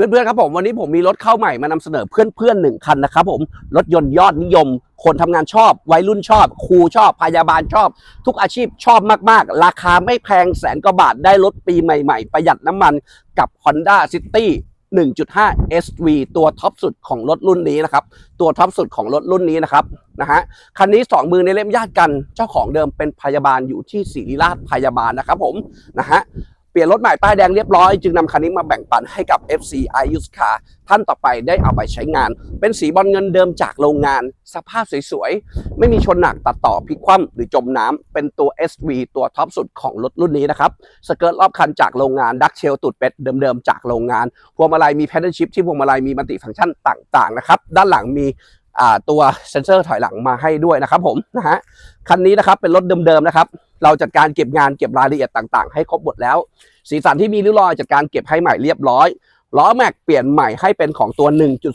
เพื่อนๆครับผมวันนี้ผมมีรถเข้าใหม่มานำเสนอเพื่อนๆหนึ่งคันนะครับผมรถยนต์ยอดนิยม คนทำงานชอบ วัยรุ่นชอบ ครูชอบ พยาบาลชอบ ทุกอาชีพชอบมากๆ ราคาไม่แพงแสนกว่าบาทได้รถปีใหม่ๆ ประหยัดน้ำมันกับ Honda City 1.5 SV ตัวท็อปสุดของรถรุ่นนี้นะครับ ตัวท็อปสุดของรถรุ่นนี้นะครับนะฮะคันนี้สองมือในเล่มญาติกันเจ้าของเดิมเป็นพยาบาลอยู่ที่ศิริราชพยาบาลนะครับผมนะฮะ เปลี่ยนรถใหม่ป้ายแดงเรียบร้อยจึงนำคันนี้มาแบ่งปันให้กับ FC i u s c a r ท่านต่อไปได้เอาไปใช้งาน เป็นสีบอลเงินเดิมจากโรงงาน สภาพสวยๆ ไม่มีชนหนักตัดต่อพลิกคว่ำหรือจมน้ำเป็นตัว SV ตัวท็อปสุดของรถรุ่นนี้นะครับ สเกิร์ตรอบคันจากโรงงานดักเชลตูดเป็ดเดิมๆจากโรงงานพวงมาลัยมีแพดเดิลชิพที่พวงมาลัยมีมัลติฟังก์ชันต่างๆนะครับด้านหลังมี ตัวเซ็นเซอร์ถอยหลังมาให้ด้วยนะครับผมนะฮะคันนี้นะครับเป็นรถเดิมๆนะครับเราจัดการเก็บงานเก็บรายละเอียดต่างๆ ให้ครบหมดแล้ว สีสันที่มีริ้วรอยจัดการเก็บให้ใหม่เรียบร้อยล้อแม็กเปลี่ยนใหม่ให้เป็นของตัว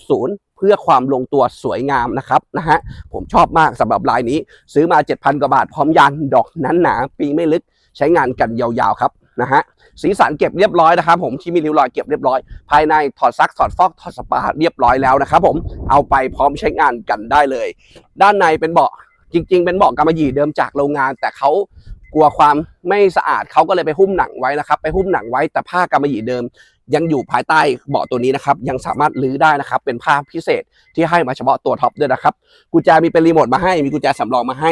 1.0 เพื่อความลงตัวสวยงามนะครับนะฮะผมชอบมากสำหรับลายนี้ ซื้อมา 7,000 กว่าบาทพร้อมยันดอกนั้นหนาปีไม่ลึกใช้งานกันยาวๆครับ นะฮะสีสันเก็บเรียบร้อยนะครับผมที่มีริ้วรอยเก็บเรียบร้อย ภายในถอดซักถอดฟอกถอดสปาเรียบร้อยแล้วนะครับผมเอาไปพร้อมใช้งานกันได้เลย ด้านในเป็นเบาะจริง ๆ เป็นเบาะกำมะหยี่เดิมจากโรงงาน แต่เขากลัวความไม่สะอาดเขาก็เลยไปหุ้มหนังไว้นะครับ ไปหุ้มหนังไว้แต่ผ้ากำมะหยี่เดิม ยังอยู่ภายใต้เบาะตัวนี้นะครับยังสามารถลื้อได้นะครับ เป็นผ้าพิเศษที่ให้มาเฉพาะตัวท็อปด้วยนะครับกุญแจมีเป็นรีโมทมาให้มีกุญแจสำรองมาให้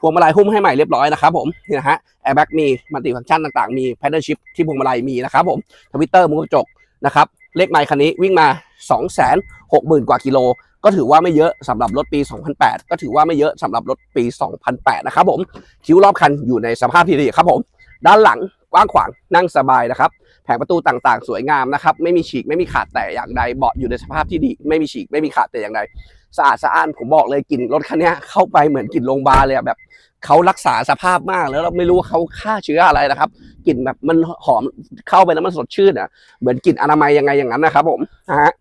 พวงมาลัยหุ้มให้ใหม่เรียบร้อยนะครับผมนี่นะฮะแอร์แบ็กมีมัลติฟังก์ชันต่างๆ มีแพดเดิลชิพที่พวงมาลัยมีนะครับผมทวิตเตอร์มุมกระจกนะครับเลขไมล์คันนี้วิ่งมา 2 6 0 0 0 0 กว่ากิโล ก็ถือว่าไม่เยอะสำหรับรถปี 2008 ก็ถือว่าไม่เยอะสำหรับรถปี 2008 นะครับผมคิ้วรอบคันอยู่ในสภาพที่ดีครับผม ด้านหลังกว้างขวางนั่งสบายนะครับแผงประตูต่างๆ สวยงามนะครับ ไม่มีฉีกไม่มีขาดแต่อย่างใดเบาะอยู่ในสภาพที่ดี ไม่มีฉีกไม่มีขาดแต่อย่างใด สะอาดสะอ้านผมบอกเลยกลิ่นรถคันนี้เข้าไปเหมือนกลิ่นโรงพยาบาลเลยแบบเขารักษาสภาพมากแล้วเราไม่รู้เขาฆ่าเชื้ออะไรนะครับกลิ่นแบบมันหอมเข้าไปแล้วมันสดชื่นอะเหมือนกลิ่นอนามัยยังไงอย่างนั้นนะครับผมนะฮะ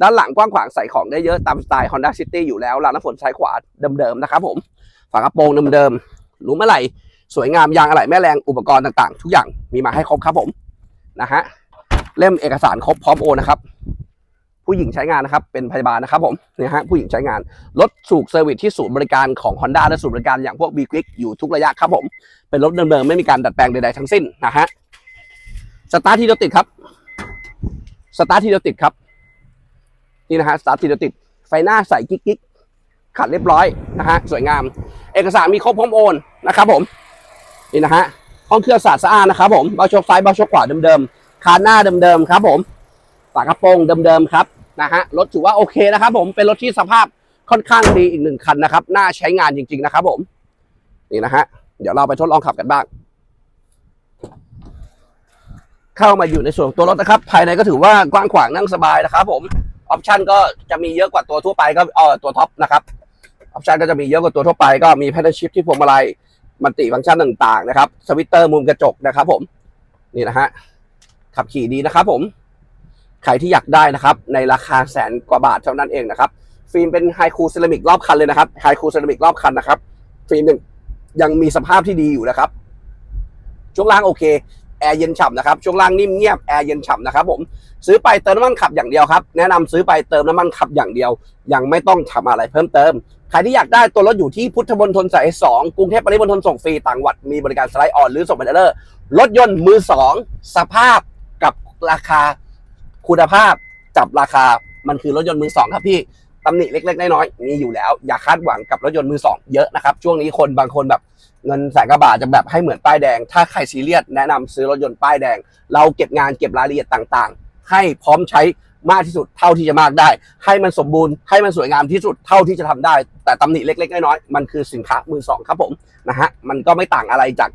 ด้านหลังกว้างขวางใส่ของได้เยอะตามสไตล์ Honda City อยู่แล้วรางน้ำฝนซ้ายขวาเดิมๆนะครับผมฝากระโปรงเดิมๆหลุมอะไรสวยงามยางอะไหล่แม่แรงอุปกรณ์ต่างๆ ทุกอย่างมีมาให้ครบครับผมนะฮะเล่มเอกสารครบพร้อมโอนนะครับ ผู้หญิงใช้งานนะครับ เป็นพยาบาลนะครับผมเนี่ยฮะผู้หญิงใช้งานรถสูกเซอร์วิสที่ศูนย์บริการของ Honda และศูนย์บริการอย่างพวก b ีคลิกอยู่ทุกระยะครับผมเป็นรถเดิมๆไม่มีการดัดแปลงใดๆทั้งสิ้นนะฮะสตาร์ทที่เดียวติดครับสตาร์ทที่เดียวติดครับนี่นะฮะสตาร์ทที่เดียวติดไฟหน้าใสกิ๊กๆขัดเรียบร้อยนะฮะสวยงาม เอกสารมีครบพร้อมโอนนะครับผมนี่นะฮะห้องเครื่องสะอาดสะอาดนะครับผมเบาโชคซ้ายเบาโชคขวาเดิมๆคานหน้าเดิมๆครับผมฝากระโปรงเดิมๆครับ นะฮะ รถถือว่าโอเคนะครับผม เป็นรถที่สภาพค่อนข้างดีอีกหนึ่งคันนะครับ น่าใช้งานจริง ๆ นะครับผม นี่นะฮะ เดี๋ยวเราไปทดลองขับกันบ้าง เข้ามาอยู่ในส่วนตัวรถนะครับ ภายในก็ถือว่ากว้างขวางนั่งสบายนะครับผม ออปชันก็จะมีเยอะกว่าตัวทั่วไปก็เออตัวท็อปนะครับ ออปชันก็จะมีเยอะกว่าตัวทั่วไป ก็มีแพดเดิลชิพที่พวงมาลัยมัลติฟังก์ชันต่างๆนะครับ สวิตเตอร์มุมกระจกนะครับผม นี่นะฮะ ขับขี่ดีนะครับผม ใครที่อยากได้นะครับ ในราคาแสนกว่าบาทเท่านั้นเองนะครับ ฟิล์มเป็นไฮคูเซรามิกรอบคันเลยนะครับไฮคูเซรามิกรอบคันนะครับ ฟิล์มยังยังมีสภาพที่ดีอยู่นะครับ ช่วงล่างโอเคแอร์เย็นฉ่ำนะครับ ช่วงล่างนิ่มเงียบแอร์เย็นฉ่ำนะครับผมซื้อไปเติมน้ำมันขับอย่างเดียวครับ แนะนำซื้อไปเติมน้ำมันขับอย่างเดียว ยังไม่ต้องทำอะไรเพิ่มเติม ใครที่อยากได้ตัวรถอยู่ที่พุทธมณฑลสายสองกรุงเทพปริมณฑลส่งฟรีต่างจังหวัด มีบริการสไลด์ออนหรือส่งเป็นออเดอร์รถยนต์มือสองสภาพกับราคา คุณภาพจับราคามันคือรถยนต์มือสองครับพี่ตำหนิเล็กๆน้อยๆมีอยู่แล้ว อย่าคาดหวังกับรถยนต์มือสองเยอะนะครับ ช่วงนี้คนบางคนแบบเงินแสนกว่าบาทจะแบบให้เหมือนป้ายแดง ถ้าใครซีเรียสแนะนำซื้อรถยนต์ป้ายแดง เราเก็บงานเก็บรายละเอียดต่างๆ ให้พร้อมใช้มากที่สุดเท่าที่จะมากได้ ให้มันสมบูรณ์ให้มันสวยงามที่สุดเท่าที่จะทำได้ แต่ตำหนิเล็กๆน้อยๆมันคือสินค้ามือสองครับผมนะฮะมันก็ไม่ต่างอะไรจาก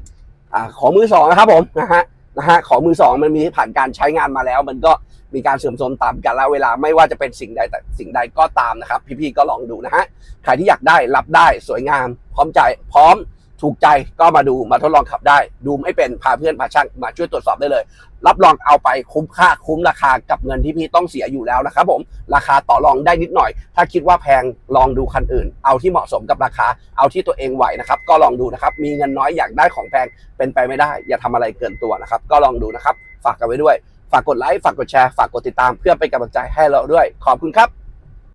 อของมือสองนะครับผมนะฮะ นะฮะของมือสองมันมีผ่านการใช้งานมาแล้ว มันก็มีการเสื่อมโทรมตามกาลเวลาไม่ว่าจะเป็นสิ่งใดแต่สิ่งใดก็ตามนะครับ พี่ๆก็ลองดูนะฮะใครที่อยากได้รับได้สวยงาม พร้อมใจพร้อม ถูกใจก็มาดูมาทดลองขับได้ ดูไม่เป็นพาเพื่อนพาช่างมาช่วยตรวจสอบได้เลย รับรองเอาไปคุ้มค่าคุ้มราคากับเงินที่พี่ต้องเสียอยู่แล้วนะครับผมราคาต่อรองได้นิดหน่อย ถ้าคิดว่าแพงลองดูคันอื่น เอาที่เหมาะสมกับราคา เอาที่ตัวเองไหวนะครับ ก็ลองดูนะครับ มีเงินน้อยอยากได้ของแพงเป็นไปไม่ได้ อย่าทำอะไรเกินตัวนะครับ ก็ลองดูนะครับ ฝากกันไว้ด้วย ฝากกดไลค์ฝากกดแชร์ฝากกดติดตามเพื่อเป็นกำลังใจให้เราด้วย ขอบคุณครับ